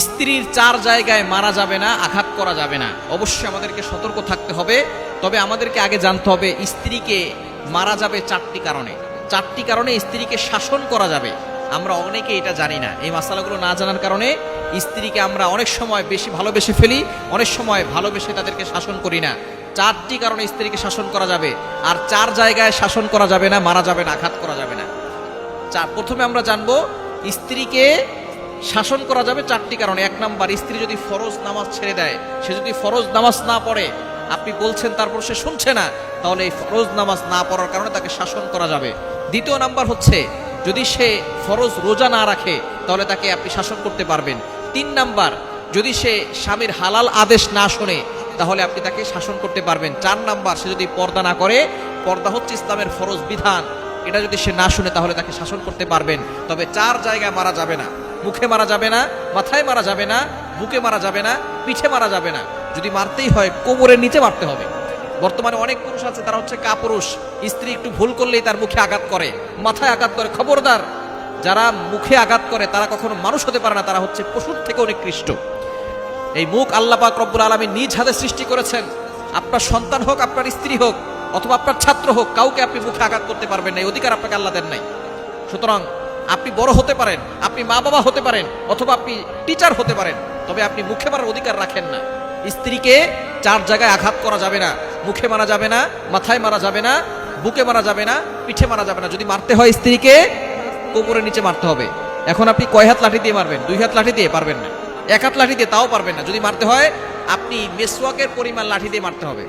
স্ত্রীর চার জায়গায় মারা যাবে না, আঘাত করা যাবে না। অবশ্যই আমাদেরকে সতর্ক থাকতে হবে। তবে আমাদেরকে আগে জানতে হবে, স্ত্রীকে মারা যাবে চারটি কারণে। চারটি কারণে স্ত্রীকে শাসন করা যাবে। আমরা অনেকে এটা জানি না। এই মশালাগুলো না জানার কারণে স্ত্রীকে আমরা অনেক সময় বেশি ভালোবেসে ফেলি, অনেক সময় ভালোবেসে তাদেরকে শাসন করি না। চারটি কারণে স্ত্রীকে শাসন করা যাবে। আর চার জায়গায় শাসন করা যাবে না, মারা যাবে না, আঘাত করা যাবে না। চার প্রথমে আমরা জানব, স্ত্রীকে শাসন করা যাবে চারটি কারণে। এক নাম্বার, স্ত্রী যদি ফরজ নামাজ ছেড়ে দেয়, সে যদি ফরজ নামাজ না পড়ে, আপনি বলছেন তারপর সে শুনছে না, তাহলে এই ফরজ নামাজ না পড়ার কারণে তাকে শাসন করা যাবে। দ্বিতীয় নাম্বার হচ্ছে, যদি সে ফরজ রোজা না রাখে, তাহলে তাকে আপনি শাসন করতে পারবেন। তিন নাম্বার, যদি সে স্বামীর হালাল আদেশ না শোনে, তাহলে আপনি তাকে শাসন করতে পারবেন। চার নাম্বার, সে যদি পর্দা না করে, পর্দা হচ্ছে ইসলামের ফরজ বিধান। এটা যদি সে না শুনে, তাহলে তাকে শাসন করতে পারবেন। তবে চার জায়গায় মারা যাবে না। মুখে মারা যাবে না, মাথায় মারা যাবে না, বুকে মারা যাবে না, পিঠে মারা যাবে না। যদি মারতেই হয়, কোমরের নিচে মারতে হবে। বর্তমানে অনেক পুরুষ আছে, তারা হচ্ছে কাপুরুষ। স্ত্রী একটু ভুল করলেই তার মুখে আঘাত করে, মাথায় আঘাত করে। খবরদার, যারা মুখে আঘাত করে, তারা কখনো মানুষ হতে পারে না, তারা হচ্ছে পশুর থেকে অনেক কৃষ্ট এই মুখ আল্লাহ পাক রব্বুল আলমী নিজ হাতে সৃষ্টি করেছেন। আপনার সন্তান হোক, আপনার স্ত্রী হোক, অথবা আপনার ছাত্র হোক, কাউকে আপনি মুখে আঘাত করতে পারবেন না, এই অধিকার আপনাকে আল্লাহ দেন নাই। সুতরাং আপনি বড় হতে পারেন, আপনি মা বাবা হতে পারেন, অথবা আপনি টিচার হতে পারেন, তবে আপনি মুখে মারার অধিকার রাখেন না। স্ত্রীকে চার জায়গায় আঘাত করা যাবে না, মুখে মারা যাবে না, মাথায় মারা যাবে না, বুকে মারা যাবে না, পিঠে মারা যাবে না। যদি মারতে হয় স্ত্রীকে, কোমরের নিচে মারতে হবে। এখন আপনি কয় হাত লাঠি দিয়ে মারবেন? দুই হাত লাঠি দিয়ে পারবেন না। এক হাত লাঠি দিয়ে তাও পারবেন না। যদি মারতে হয়, আপনি মেসওয়াকের পরিমাণ লাঠি দিয়ে মারতে হবে।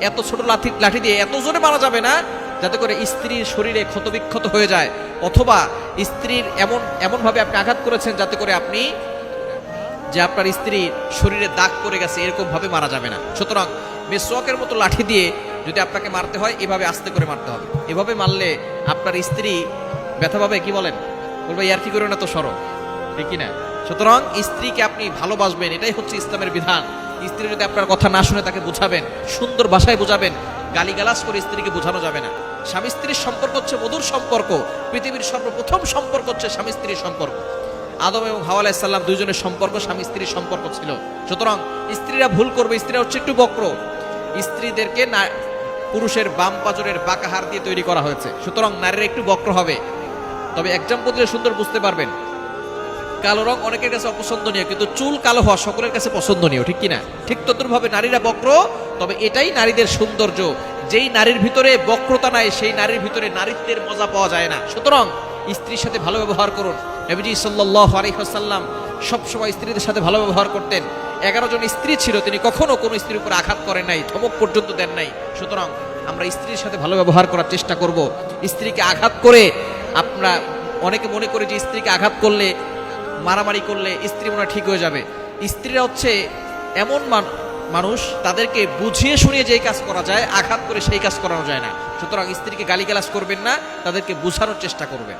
এত ছোট লাঠি লাঠি দিয়ে এত জোরে মারা যাবে না, যাতে করে স্ত্রীর শরীরে ক্ষতবিক্ষত হয়ে যায়, অথবা স্ত্রীর এমন, এমনভাবে আপনি আঘাত করেছেন যাতে করে আপনি যে আপনার স্ত্রীর শরীরে দাগ পড়ে গেছে এরকম ভাবে মারা যাবে না। সুতরাং মেসওয়াকের মতো লাঠি দিয়ে যদি আপনাকে মারতে হয়, এভাবে আস্তে করে মারতে হবে। এভাবে মারলে আপনার স্ত্রী ব্যথা পাবে, কি বলেন? বলবে, ইয়ার কি করে না তো, সরো। ঠিক না সুতরাং স্ত্রীকে আপনি ভালোবাসবেন, এটাই হচ্ছে ইসলামের বিধান। স্ত্রী যদি আপনার কথা না শুনে তাকে বুঝাবেন, সুন্দর ভাষায় বুঝাবেন গালিগালাজ করে স্ত্রীকে বোঝানো যাবে না। স্বামী স্ত্রীর সম্পর্ক হচ্ছে মধুর সম্পর্ক। পৃথিবীর সর্বপ্রথম সম্পর্ক হচ্ছে স্বামী স্ত্রীর সম্পর্ক। আদম এবং হাওয়া আলাইসাল্লাম দুইজনের সম্পর্ক স্বামী স্ত্রীর সম্পর্ক ছিল। সুতরাং স্ত্রীরা ভুল করবে, স্ত্রীরা হচ্ছে একটু বক্র। স্ত্রীদেরকে না, পুরুষের বাম পাজরের বাঁকা হার দিয়ে তৈরি করা হয়েছে। সুতরাং নারীরা একটু বক্র হবে। তবে এক্সাম্পল দিলে সুন্দর বুঝতে পারবেন। কালো রং অনেকের কাছে অপছন্দনীয়, কিন্তু চুল কালো হওয়া সকলের কাছে পছন্দনীয়, ঠিক কিনা? ঠিক তদ্রুপভাবে নারীরা বক্র তবে এটাই নারীদের সৌন্দর্য। যেই নারীর ভিতরে বক্রতা নাই, সেই নারীর ভিতরে নারীত্বের মজা পাওয়া যায় না। সুতরাং স্ত্রীর সাথে ভালো ব্যবহার করুন। নবীজি সাল্লাহ আলহিহাসাল্লাম সবসময় স্ত্রীদের সাথে ভালো ব্যবহার করতেন। এগারো জন স্ত্রী ছিল, তিনি কখনো কোনো স্ত্রীর উপর আঘাত করেন নাই, ধমক পর্যন্ত দেন নাই। সুতরাং আমরা স্ত্রীর সাথে ভালো ব্যবহার করার চেষ্টা করব। স্ত্রীকে আঘাত করে আমরা অনেকে মনে করে যে স্ত্রীকে আঘাত করলে, মারামারি করলে স্ত্রী মনে ঠিক হয়ে যাবে। স্ত্রীরা হচ্ছে এমন মান- মানুষ তাদেরকে বুঝিয়ে শুনিয়ে যেই কাজ করা যায়, আঘাত করে সেই কাজ করানো যায় না। সুতরাং স্ত্রীকে গালিগালাজ করবেন না, তাদেরকে বুঝানোর চেষ্টা করবেন।